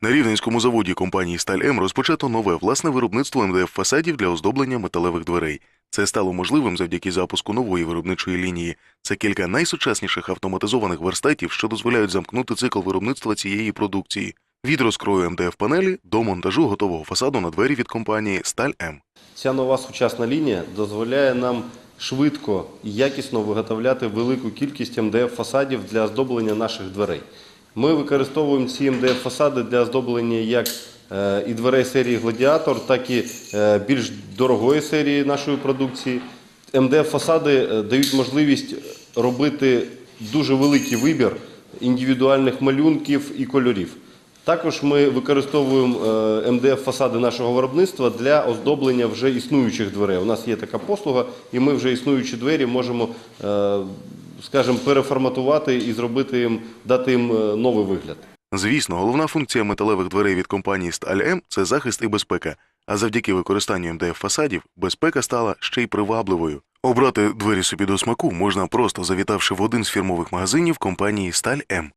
На рівненському заводі компанії Сталь М розпочато нове власне виробництво МДФ фасадів для оздоблення металевих дверей. Це стало можливим завдяки запуску нової виробничої лінії. Це кілька найсучасніших автоматизованих верстатів, що дозволяють замкнути цикл виробництва цієї продукції від розкрою МДФ панелі до монтажу готового фасаду на двері від компанії Сталь М. Ця нова сучасна лінія дозволяє нам швидко і якісно виготовляти велику кількість МДФ-фасадів для оздоблення наших дверей. Ми використовуємо ці МДФ-фасади для оздоблення як е, і дверей серії Гладіатор, так і е, більш дорогої серії нашої продукції. МДФ-фасади е, дають можливість робити дуже великий вибір індивідуальних малюнків і кольорів. Також ми використовуємо МДФ-фасади нашого виробництва для оздоблення вже існуючих дверей. У нас є така послуга, і ми вже існуючі двері можемо, скажімо, переформатувати і зробити їм, дати їм е, новий вигляд. Звісно, головна функція металевих дверей від компанії Сталь М це захист і безпека. А завдяки використанню МДФ фасадів безпека стала ще й привабливою. Обрати двері собі до смаку можна просто завітавши в один з фірмових магазинів компанії Сталь М.